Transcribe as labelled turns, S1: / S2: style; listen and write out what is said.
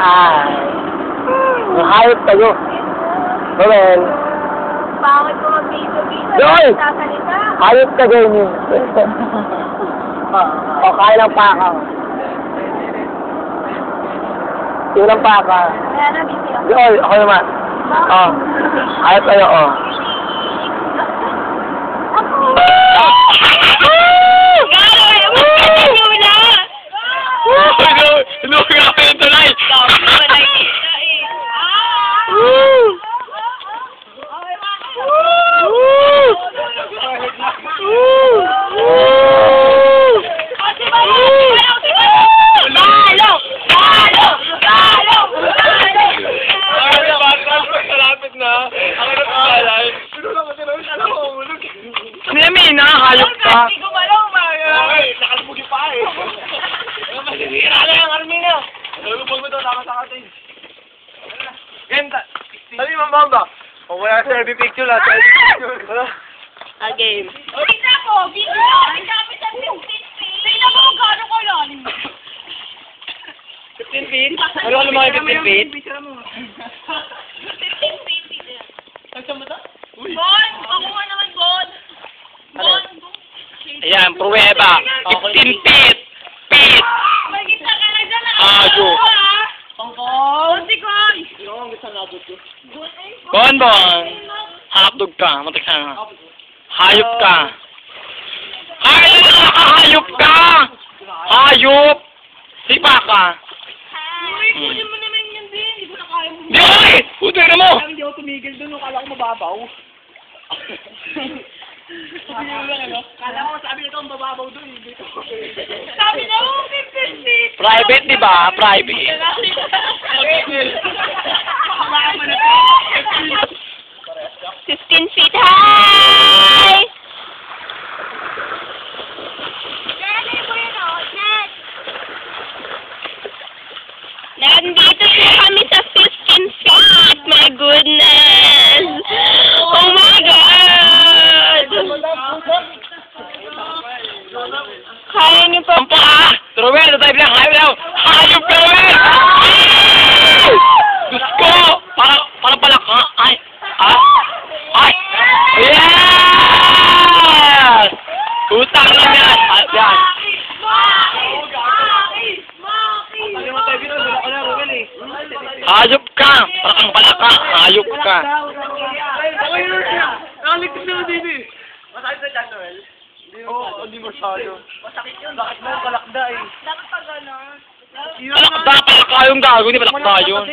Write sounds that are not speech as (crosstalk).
S1: Ah. Hayop tayo. Noel.
S2: Bakit ko mag-video-video?
S1: Joy! Hayop ka yun. (laughs) o, kaya ng paka. Yung ng paka. Joy, ako naman. Oh. Hayop tayo, oh.
S3: Inuwi nga pa yung tulay! Malapit na. Ako na pangalan. Nemi, nakakayok ka. Okay, nakalbugi pa eh. Masisira na yung Armina. Nalubog mo to, tama sa atin. Ganda. Sabi mo, Mamba. Kung wala sa RB picture lang, sa RB picture. Ano?
S2: Again. Tingnan ko, video. Ang dami sa 15 feet. Tingnan mo kung gaano ko lalim.
S3: 15 feet? Ano ka lumaki 15 feet?
S2: 15 feet.
S3: Nagsan mo to?
S2: Bon, ako nga naman, Bon. Bon.
S3: Ayan, pruweba. 15 feet. Feet.
S2: May kita ka na dyan.
S3: Ayo.
S2: Pangkong. Si Koy.
S3: Bon, bon. Hotdog ka. Matik sana. Hayop ka. Hayop ka! Hayop ka! Hayop! Sipa ka.
S2: Uy, kunin mo naman yan din. Hindi ko na kaya mo.
S3: Di oy! Puto na mo!
S4: Hindi ako tumigil doon, akala ko mababaw. (laughs) Kala ko sabi nito ang bababaw doon, hindi ko.
S2: Sabi na mo, 15 feet.
S3: Private, di ba? Private.
S2: Fifteen feet high! Nandito po kami sa 15 feet. My goodness! Oh my God! Kaya niyo pa
S3: Ang paa! Ruel, na tayo lang. Hayop lang. Hayop ka, Ruel! Diyos ko! Parang, parang palak ha? Ay! Ah! Ay! Yes! Utang lang yan! Ah, yan!
S4: Dito.
S3: Hayop ka! Parang palak ka! Hayop ka!
S4: Nakaligtas na din eh. Masakit na dyan, Noel? Oo, hindi masyado. Masakit yun, bakit mo palakda eh.
S2: Dapat pa gano'n.
S3: Palakda, palak ka yung gago. Hindi palakda yun.